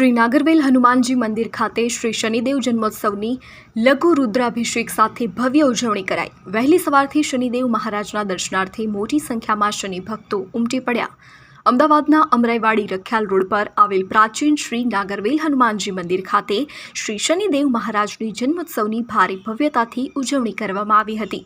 શ્રી નાગરવેલ હનુમાનજી મંદિર ખાતે શ્રી શનિદેવ જન્મોત્સવની લઘુ રુદ્રાભિષેક સાથે ભવ્ય ઉજવણી કરાઈ. વહેલી સવારથી શનિદેવ મહારાજના દર્શનાર્થે મોટી સંખ્યામાં શનિ ભક્તો ઉમટી પડ્યા. અમદાવાદના અમરાઈવાડી રખ્યાલ રોડ પર આવેલ પ્રાચીન શ્રી નાગરવેલ હનુમાનજી મંદિર ખાતે શ્રી શનિદેવ મહારાજની જન્મોત્સવની ભારે ભવ્યતાથી ઉજવણી કરવામાં આવી હતી.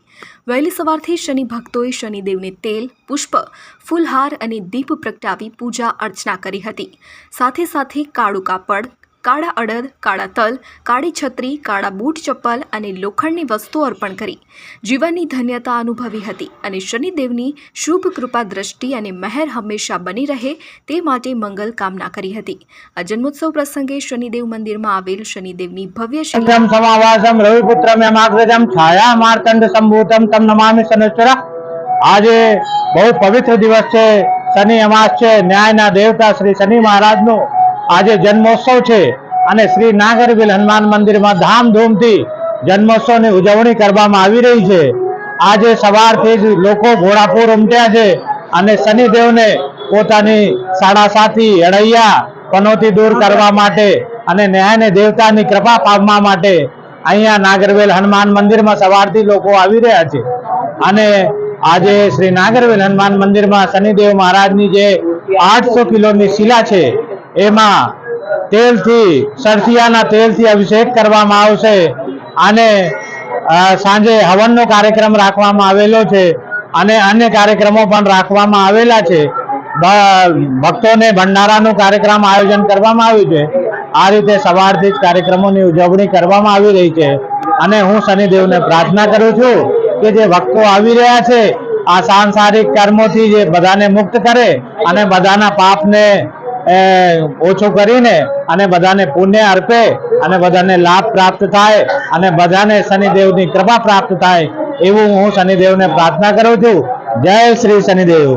વહેલી સવારથી શનિ ભક્તોએ શનિદેવને તેલ, પુષ્પ, ફૂલહાર અને દીપ પ્રગટાવી પૂજા અર્ચના કરી હતી. સાથે સાથે કાળું કાપડ કાળા અડદ, કાળા તલ, કાળી છત્રી, કાળા બૂટ ચપ્પલ અને લોખંડની વસ્તુઓ અર્પણ કરી. જીવનની ધન્યતા અનુભવી હતી અને શનિદેવની શુભ કૃપા દ્રષ્ટિ અને મહેર હંમેશા બની રહે તે માટે મંગલ કામના કરી હતી. આ જન્મોત્સવ પ્રસંગે શનિદેવ મંદિરમાં આવેલ શનિદેવની ભવ્ય સમાવાસમ, રવિપુત્રમ, યમાગ્રજમ, છાયા માર્તંડ સંભૂતમ, તમ નમામિ શનિશ્ચર. આજે બહુ પવિત્ર દિવસ છે. શનિ અમાસ છે. ન્યાયના દેવતા શ્રી શનિ મહારાજનો આજે જન્મોત્સવ છે અને શ્રી નાગરવેલ હનુમાન મંદિરમાં ધામધૂમથી જન્મોત્સવની ઉજવણી કરવામાં આવી રહી છે. આજે સવારથી જ લોકો ઘોડાપુર ઉમટ્યા છે અને શનિદેવને પોતાની સાડા સાથી અડૈયા પનોતી દૂર કરવા માટે અને ન્યાયને દેવતાની કૃપા પામવા માટે અહીંયા નાગરવેલ હનુમાન મંદિરમાં સવારથી લોકો આવી રહ્યા છે. અને આજે શ્રી નાગરવેલ હનુમાન મંદિરમાં શનિદેવ મહારાજની જે આઠસો કિલોની શિલા છે એમાં તેલથી, સરસિયાના તેલથી અભિષેક કરવામાં આવશે અને સાંજે હવનનો કાર્યક્રમ રાખવામાં આવેલો છે અને અન્ય કાર્યક્રમો પણ રાખવામાં આવેલા છે. ભક્તોને ભંડારાનું કાર્યક્રમ આયોજન કરવામાં આવ્યું છે. આ રીતે સવારથી જ કાર્યક્રમોની ઉજવણી કરવામાં આવી રહી છે અને હું શનિદેવને પ્રાર્થના કરું છું કે જે ભક્તો આવી રહ્યા છે, આ સાંસારિક કર્મોથી જે બધાને મુક્ત કરે અને બધાના પાપને ઓછું કરીને અને બધાને પુણ્ય અર્પે અને બધાને લાભ પ્રાપ્ત થાય અને બધાને શનિદેવની કૃપા પ્રાપ્ત થાય એવું હું શનિદેવને પ્રાર્થના કરું છું. જય શ્રી શનિદેવ.